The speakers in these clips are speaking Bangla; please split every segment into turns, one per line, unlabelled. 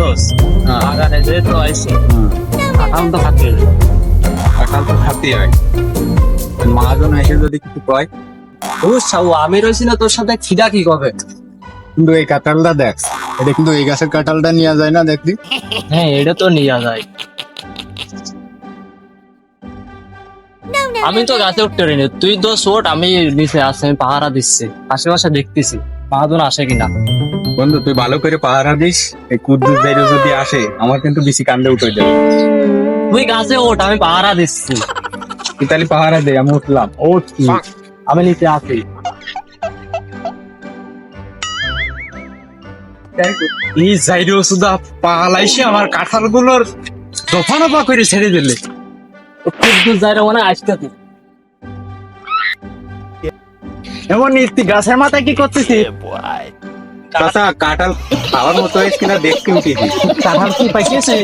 বুঝছস
হ্যাঁ।
বাগানে যে তো আইছে
হুম।
কাঁঠাল তো খাতে
কাঁঠাল তো খাতেই হয়। মহাজন এসে যদি কিছু কয়
বুঝছাও আমি রয়েছি না তোর সাথে খিদা কি কবে?
কিন্তু এই কাঁঠালটা দেখ এটা কিন্তু এই গাছের কাঁঠালটা নেওয়া যায় না দেখলি?
হ্যাঁ এটা তো নিয়ে যায়। আমি তো গাছে উঠতে পারিনি। তুই তো শোট আমি নিচে আসে আমি পাহারা দিচ্ছি আশেপাশে দেখতেছি। মহাজন আসে কিনা?
বন্ধু তুই ভালো করে পাহারা দিস এই কুদ্দুস দাইরো যদি আসে আমার কিন্তু বেশি কান্দে উঠে যাবে
তুই গাছে ওঠ আমি পাহারা দিচ্ছি।
তুই তাহলে পাহারা দে আমি উঠলাম।
ওঠ। আমি নিচে আসি
এই জাইরো সুদা পালাইছে আমার কাঁঠালগুলোর দফা নফা করে ছেড়ে দিলে।
খুব দূর যাই রে মনে আসতে
এমন নিস্তি গাছের মাথায় কি করতেছি খাওয়ার মতো হয়েছে কিনা দেখতে উঠেছি।
কি পাইছে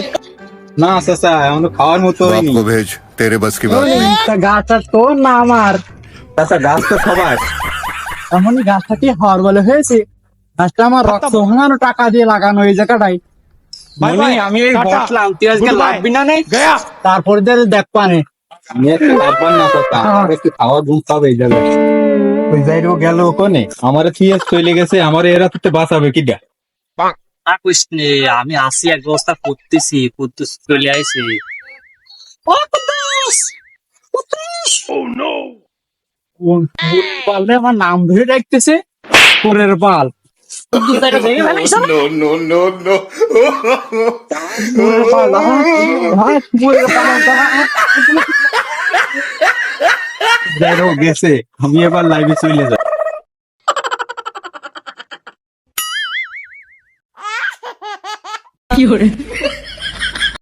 না চাচা এমন খাওয়ার মতো হয়নি।
ভেজ তেরে বাস কি
গাছটা তো না আমার?
চাচা গাছ তো সবার।
এমনই গাছটা কি হওয়ার বলে হয়েছে? গাছটা আমার রক্ত ভাঙানো টাকা দিয়ে লাগানো এই জায়গাটাই।
আমি ওই বসলাম তুই আজকে লাগবি না নেই
তারপরে দেখ পানে
আমি না একটু খাওয়ার গুণ সব এই জায়গায়। ওই জাইরো গেল ওখানে আমার থিয়ে চলে গেছে আমার এরা তো বাঁচাবে কি দা
না কইস আমি আসি এক ব্যবস্থা করতেছি কুদ্দুস চলে আইছে। ও কুদ্দুস! কুদ্দুস! ও নো কোন পালনে আমার নাম ধরে ডাকতেছে পরের পাল। কুদ্দুস তাকে দেখে ফেলাইছে?
জাইরো গেছে আমি এবার লাইভে চলে যাই।
কি